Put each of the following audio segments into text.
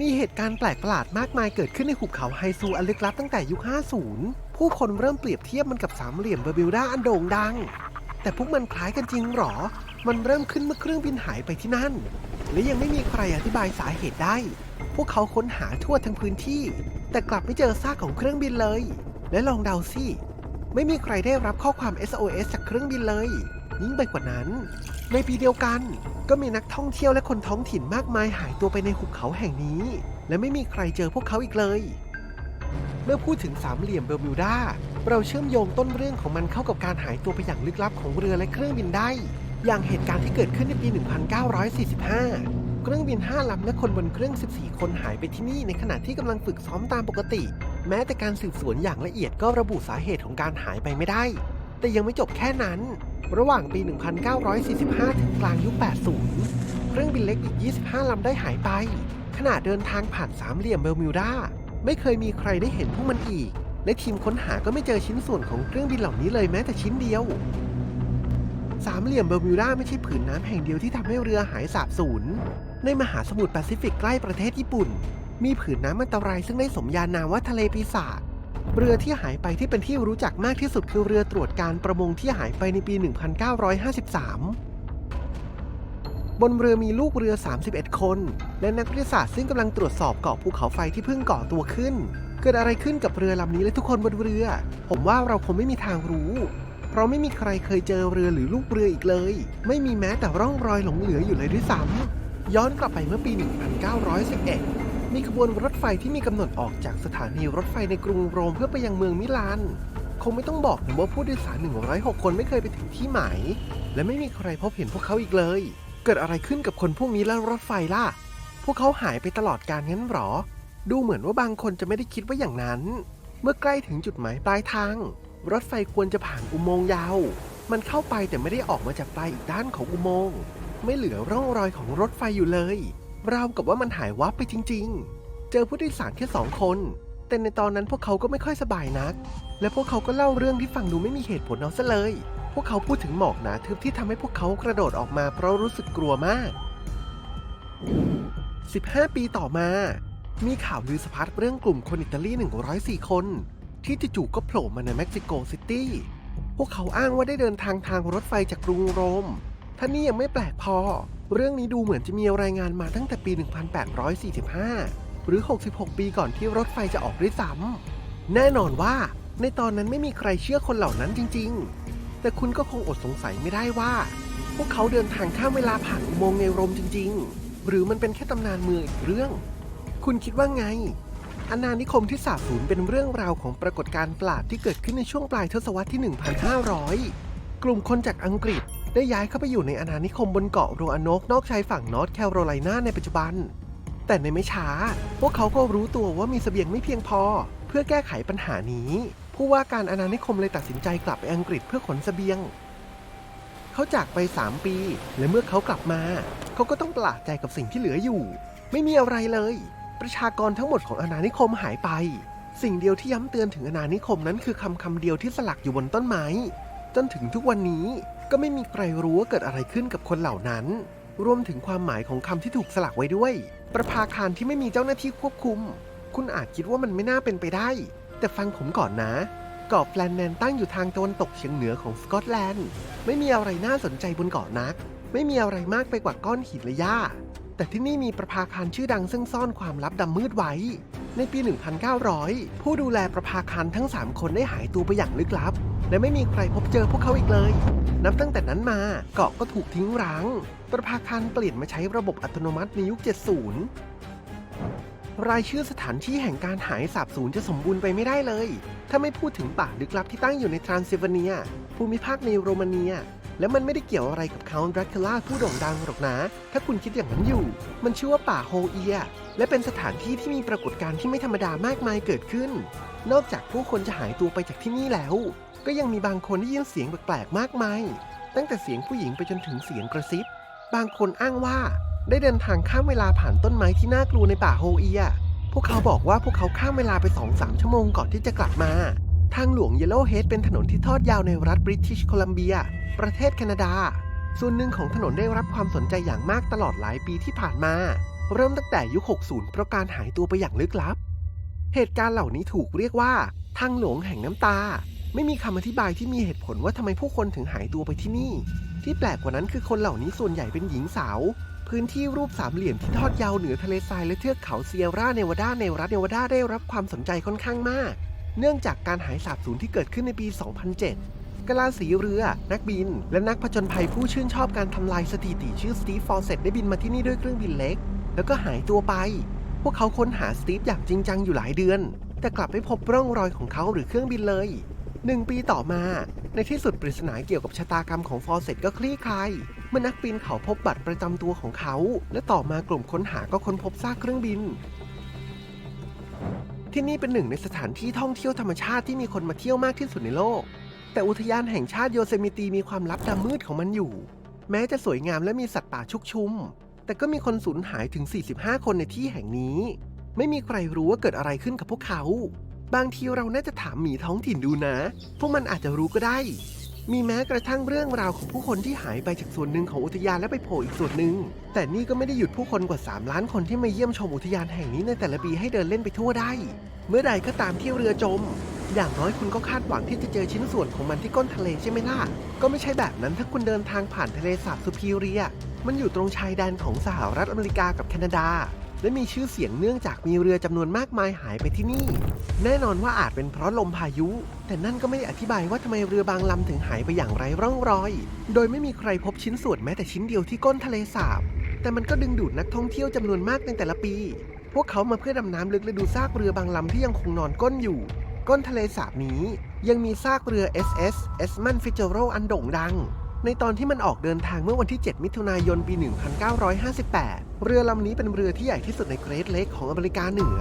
มีเหตุการณ์แปลกประหลาดมากมายเกิดขึ้นในหุบเขาไฮซูอันลึกลับตั้งแต่ยุค 50 ผู้คนเริ่มเปรียบเทียบมันกับสามเหลี่ยมเบอร์บิวดาอันโด่งดัง แต่พวกมันคล้ายกันจริงหรอ มันเริ่มขึ้นเมื่อเครื่องบินหายไปที่นั่น และยังไม่มีใครอธิบายสาเหตุได้ พวกเขาค้นหาทั่วทั้งพื้นที่ แต่กลับไม่เจอซากของเครื่องบินเลย และลองเดาสิ ไม่มีใครได้รับข้อความ SOS จากเครื่องบินเลย ยิ่งไปกว่านั้น ในปีเดียวกัน ก็มีนักท่องเที่ยวและคนท้องถิ่นมากมายหายตัวไปในหุบเขาแห่งนี้ และไม่มีใครเจอพวกเขาอีกเลย เมื่อพูดถึงสามเหลี่ยมเบอร์มิวดาเราเชื่อมโยงต้นเรื่องของมันเข้ากับการหายตัวไปอย่างลึกลับของเรือและเครื่องบินได้ อย่างเหตุการณ์ที่เกิดขึ้นในปี 1945 เครื่องบิน 5 ลำและคนบนเครื่อง 14 คนหายไปที่นี่ในขณะที่กำลังฝึกซ้อมตามปกติ แม้แต่การสืบสวนอย่างละเอียดก็ระบุสาเหตุของการหายไปไม่ได้ แต่ยังไม่จบแค่นั้น ระหว่างปี 1945 ถึงกลางยุค 80 เครื่องบินเล็กอีก 25 ลำได้หายไป ขณะเดินทางผ่านสามเหลี่ยมเบอร์มิวดา ไม่เคยมีใครได้เห็นพวกมันอีก และทีมค้นหาก็ไม่เจอชิ้นส่วนของเครื่องบินเหล่านี้เลยแม้แต่ชิ้นเดียว สามเหลี่ยมเบอร์มิวดาไม่ใช่ผืนน้ำแห่งเดียวที่ทำให้เรือหายสาบสูญ ในมหาสมุทรแปซิฟิกใกล้ประเทศญี่ปุ่น มีผืนน้ำอันตรายซึ่งได้สมญานามว่าทะเลปีศาจ เรือที่หายไปที่เป็นที่รู้จักมากที่สุดคือเรือตรวจการประมงที่หายไปในปี 1953 บนเรือมีลูกเรือ 31 คน และนักวิทยาศาสตร์ซึ่งกำลังตรวจสอบเกาะภูเขาไฟที่เพิ่งก่อตัวขึ้น เกิดอะไรขึ้นกับเรือลำนี้และทุกคนบนเรือ ผมว่าเราคงไม่มีทางรู้ เพราะไม่มีใครเคยเจอเรือหรือลูกเรืออีกเลย ไม่มีแม้แต่ร่องรอยหลงเหลืออยู่เลยด้วยซ้ำย้อนกลับไปเมื่อปี 1911 มีขบวนรถไฟที่มีกำหนดออกจากสถานีรถไฟในกรุงโรมเพื่อไปยังเมืองมิลาน คงไม่ต้องบอกนะว่าผู้โดยสาร 106 คนไม่เคยไปถึงที่หมาย และไม่มีใครพบเห็นพวกเขาอีกเลย เกิดอะไรขึ้นกับคนพวกนี้และรถไฟล่ะ พวกเขาหายไปตลอดการงั้นหรอ ดูเหมือนว่าบางคนจะไม่ได้คิดว่าอย่างนั้น เมื่อใกล้ถึงจุดหมายปลายทาง รถไฟควรจะผ่านอุโมงค์ยาว มันเข้าไปแต่ไม่ได้ออกมาจากปลายอีกด้านของอุโมงค์ ไม่เหลือร่องรอยของรถไฟอยู่เลย ราวกับว่ามันหายวับไปจริง ๆ เจอผู้โดยสารแค่สองคน แต่ในตอนนั้นพวกเขาก็ไม่ค่อยสบายนัก และพวกเขาก็เล่าเรื่องที่ฟังดูไม่มีเหตุผลเอาซะเลย พวกเขาพูดถึงหมอกหนาทึบที่ทำให้พวกเขากระโดดออกมาเพราะรู้สึกกลัวมาก 15 ปีต่อมา มีข่าวลือสะพัดเรื่องกลุ่มคนอิตาลี 104 คน ที่จู่ๆก็โผล่มาในเม็กซิโกซิตี้ พวกเขาอ้างว่าได้เดินทางทางรถไฟจากกรุงโรม ท่านี้ยังไม่แปลกพอ เรื่องนี้ดูเหมือนจะมีรายงานมาตั้งแต่ปี 1845 หรือ 66 ปีก่อนที่รถไฟจะออกด้วยซ้ำแน่นอนว่าในตอนนั้นไม่มีใครเชื่อคนเหล่านั้นจริง ๆ แต่คุณก็คงอดสงสัยไม่ได้ว่า พวกเขาเดินทางข้ามเวลาผ่านอุโมงค์ในรมจริง ๆ หรือมันเป็นแค่ตำนานเมืองอีกเรื่อง คุณคิดว่าไงอาณานิคมที่สาบสูญเป็นเรื่องราวของปรากฏการณ์ประหลาดที่เกิดขึ้นในช่วงปลายทศวรรษที่ 1,500 กลุ่มคนจากอังกฤษ ได้ย้ายเข้าไปอยู่ในอาณานิคมบนเกาะโรอานกนอกชายฝั่งนอร์ทแคโรไลนาในปัจจุบัน แต่ในไม่ช้า พวกเขาก็รู้ตัวว่ามีเสบียงไม่เพียงพอ เพื่อแก้ไขปัญหานี้ ผู้ว่าการอาณานิคมเลยตัดสินใจกลับไปอังกฤษเพื่อขนเสบียง เขาจากไป 3 ปี และเมื่อเขากลับมา เขาก็ต้องประหลาดใจกับสิ่งที่เหลืออยู่ ไม่มีอะไรเลย ประชากรทั้งหมดของอาณานิคมหายไป สิ่งเดียวที่ย้ำเตือนถึงอาณานิคมนั้นคือคำคำเดียวที่สลักอยู่บนต้นไม้จนถึงทุกวันนี้ ก็ไม่มีใครรู้ว่าเกิดอะไรขึ้นกับคนเหล่านั้น รวมถึงความหมายของคำที่ถูกสลักไว้ด้วย ประภาคารที่ไม่มีเจ้าหน้าที่ควบคุม คุณอาจคิดว่ามันไม่น่าเป็นไปได้ แต่ฟังผมก่อนนะเกาะแฟลนแนนตั้งอยู่ทางตะวันตกเฉียงเหนือของสกอตแลนด์ ไม่มีอะไรน่าสนใจบนเกาะนัก ไม่มีอะไรมากไปกว่าก้อนหินและหญ้า แต่ที่นี่มีประภาคารชื่อดังซึ่งซ่อนความลับดำมืดไว้ ในปี 1900 ผู้ดูแลประภาคารทั้ง 3 คนได้หายตัวไปอย่างลึกลับ และไม่มีใครพบเจอพวกเขาอีกเลย นับตั้งแต่นั้นมาเกาะก็ถูกทิ้งร้าง ประภาคารเปลี่ยนมาใช้ระบบอัตโนมัติในยุค 70 รายชื่อสถานที่แห่งการหายสาบสูญจะสมบูรณ์ไปไม่ได้เลย ถ้าไม่พูดถึงป่าลึกลับที่ตั้งอยู่ในทรานซิลเวเนีย ภูมิภาคในโรมาเนีย และมันไม่ได้เกี่ยวอะไรกับคา u น t ์ดร c คูล่าผู้โด่งดังหรอกนะ ถ้าคุณคิดอย่างนั้นอยู่ มันชื่อว่าป่าโฮเอีย และเป็นสถานที่ที่มีปรากฏการณ์ที่ไม่ธรรมดามากมายเกิดขึ้น นอกจากผู้คนจะหายตัวไปจากที่นี่แล้ว ก็ยังมีบางคนได้ยินเสียงแปลกๆมากมาย ตั้งแต่เสียงผู้หญิงไปจนถึงเสียงกระซิบบางคนอ้างว่าได้เดินทางข้ามเวลาผ่านต้นไม้ที่น่ากลัวในป่าโฮเอีย พวกเขาบอกว่าพวกเขาข้ามเวลาไป2-3ชั่วโมงก่อนที่จะกลับมา ทางหลวงเยลโลเฮดเป็นถนนที่ทอดยาวในรัฐบริติชโคลัมเบีย ประเทศแคนาดา ส่วนหนึ่งของถนนได้รับความสนใจอย่างมากตลอดหลายปีที่ผ่านมา เริ่มตั้งแต่ยุค 60 เพราะการหายตัวไปอย่างลึกลับ เหตุการณ์เหล่านี้ถูกเรียกว่า ทางหลวงแห่งน้ำตา ไม่มีคำอธิบายที่มีเหตุผลว่าทำไมผู้คนถึงหายตัวไปที่นี่ ที่แปลกกว่านั้นคือคนเหล่านี้ส่วนใหญ่เป็นหญิงสาว พื้นที่รูปสามเหลี่ยมที่ทอดยาวเหนือทะเลทรายและเทือกเขาเซียร่าเนวาดาในรัฐเนวาดาได้รับความสนใจค่อนข้างมาก เนื่องจากการหายสาบสูญที่เกิดขึ้นในปี 2007 กลาสีเรือ นักบิน และนักผจญภัยผู้ชื่นชอบการทำลายสถิติชื่อสตีฟฟอร์เซตได้บินมาที่นี่ด้วยเครื่องบินเล็ก แล้วก็หายตัวไป พวกเขาค้นหาสตีฟอย่างจริงจังอยู่หลายเดือน แต่กลับไม่พบร่องรอยของเขาหรือเครื่องบินเลย หนึ่งปีต่อมา ในที่สุดปริศนาเกี่ยวกับชะตากรรมของฟอร์เซตก็คลี่คลายเมื่อนักบินเขาพบบัตรประจำตัวของเขา และต่อมากลุ่มค้นหาก็ค้นพบซากเครื่องบิน ที่นี่เป็นหนึ่งในสถานที่ท่องเที่ยวธรรมชาติที่มีคนมาเที่ยวมากที่สุดในโลก แต่อุทยานแห่งชาติโยเซมิตีมีความลับดำมืดของมันอยู่ แม้จะสวยงามและมีสัตว์ป่าชุกชุม แต่ก็มีคนสูญหายถึง 45 คนในที่แห่งนี้ ไม่มีใครรู้ว่าเกิดอะไรขึ้นกับพวกเขา บางทีเราน่าจะถามหมีท้องถิ่นดูนะ พวกมันอาจจะรู้ก็ได้ มีแม้กระทั่งเรื่องราวของผู้คนที่หายไปจากส่วนหนึ่งของอุทยานและไปโผล่อีกส่วนหนึ่ง แต่นี่ก็ไม่ได้หยุดผู้คนกว่า 3 ล้านคนที่มาเยี่ยมชมอุทยานแห่งนี้ในแต่ละปีให้เดินเล่นไปทั่วได้ เมื่อใดก็ตามที่เรือจม อย่างน้อยคุณก็คาดหวังที่จะเจอชิ้นส่วนของมันที่ก้นทะเลใช่ไหมล่ะ ก็ไม่ใช่แบบนั้นถ้าคุณเดินทางผ่านทะเลสาบซูพิเรีย มันอยู่ตรงชายแดนของสหรัฐอเมริกากับแคนาดา และมีชื่อเสียงเนื่องจากมีเรือจำนวนมากมายหายไปที่นี่ แน่นอนว่าอาจเป็นเพราะลมพายุ แต่นั่นก็ไม่ได้อธิบายว่าทำไมเรือบางลำถึงหายไปอย่างไร้ร่องรอย โดยไม่มีใครพบชิ้นส่วนแม้แต่ชิ้นเดียวที่ก้นทะเลสาบ แต่มันก็ดึงดูดนักท่องเที่ยวจำนวนมากในแต่ละปี พวกเขามาเพื่อดำน้ำลึกและดูซากเรือบางลำที่ยังคงนอนก้นอยู่ ก้นทะเลสาบนี้ ยังมีซากเรือ SS e s m a n Fitzgerald อันโด่งดัง ในตอนที่มันออกเดินทางเมื่อวันที่ 7 มิถุนายน ปี 1958 เรือลำนี้เป็นเรือที่ใหญ่ที่สุดในเกรทเลกของอเมริกาเหนือ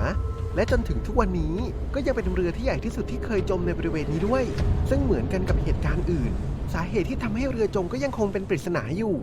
และจนถึงทุกวันนี้ก็ยังเป็นเรือที่ใหญ่ที่สุดที่เคยจมในบริเวณนี้ด้วย ซึ่งเหมือนกันกับเหตุการณ์อื่น สาเหตุที่ทำให้เรือจมก็ยังคงเป็นปริศนาอยู่